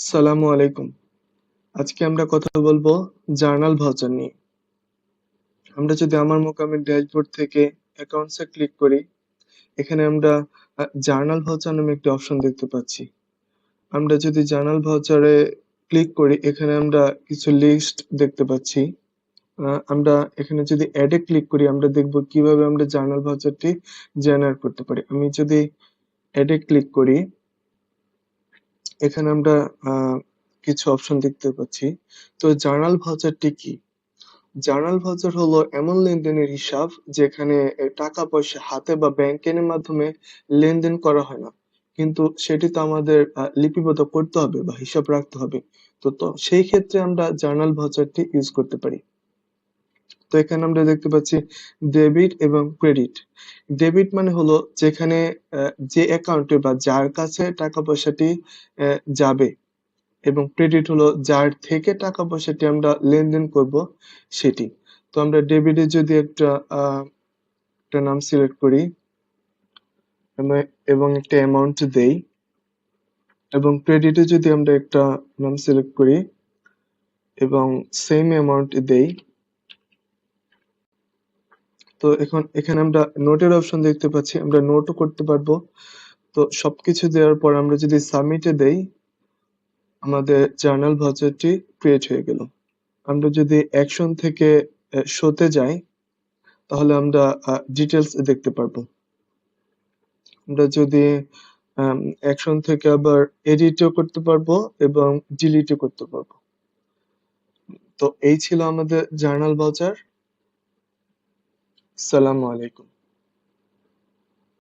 সালামু আলাইকুম। আজকে আমরা কথা বলব জার্নাল ভাউচার নিয়ে। আমরা যদি আমার মোকামের ড্যাশবোর্ড থেকে অ্যাকাউন্টসে ক্লিক করি, এখানে আমরা জার্নাল ভাউচার নামে একটি অপশন দেখতে পাচ্ছি। আমরা যদি জার্নাল ভাউচারে ক্লিক করি, এখানে আমরা কিছু লিস্ট দেখতে পাচ্ছি। আমরা এখানে যদি অ্যাডে ক্লিক করি, আমরা দেখব কীভাবে আমরা জার্নাল ভাউচারটি জেনারেট করতে পারি। আমি যদি অ্যাডে ক্লিক করি এখানে আমরা কিছু অপশন দেখতে পাচ্ছি। তো জার্নাল ভাউচারটি কি? জার্নাল ভাউচার হলো এমন লেনদেনের হিসাব যেখানে টাকা পয়সা হাতে বা ব্যাংকের মাধ্যমে লেনদেন করা হয় না। কিন্তু সেটি তো আমাদের লিপিবদ্ধ করতে হবে বা হিসাব রাখতে হবে। তো সেই ক্ষেত্রে আমরা জার্নাল ভাউচারটি ইউজ করতে পারি। তো এখানে আমরা দেখতে পাচ্ছি ডেবিট এবং ক্রেডিট ডেবিট মানে হলো যেখানে যে অ্যাকাউন্টে বা যার কাছে টাকা পয়সাটি যাবে এবং ক্রেডিট হলো যার থেকে টাকা পয়সাটি আমরা লেনদেন করব সেটি। তো আমরা ডেবিটে যদি একটা একটা নাম সিলেক্ট করি এবং একটা অ্যামাউন্ট দেই এবং ক্রেডিটে যদি আমরা একটা নাম সিলেক্ট করি এবং সেম অ্যামাউন্ট দেই তো এখন, এখানে আমরা নোটের অপশন দেখতে পাচ্ছি, আমরা নোটও করতে পারব। তো সবকিছু দেওয়ার পর আমরা যদি সাবমিটে দেই, আমাদের জার্নাল ভাউচারটি ক্রিয়েট হয়ে গেল। আমরা যদি অ্যাকশন থেকে শোতে যাই, তাহলে আমরা ডিটেলস দেখতে পারব। আমরা যদি অ্যাকশন থেকে আবার এডিটও করতে পারব এবং ডিলিটও করতে পারব। তো এই ছিল আমাদের জার্নাল ভাউচার সালামু আলাইকুম।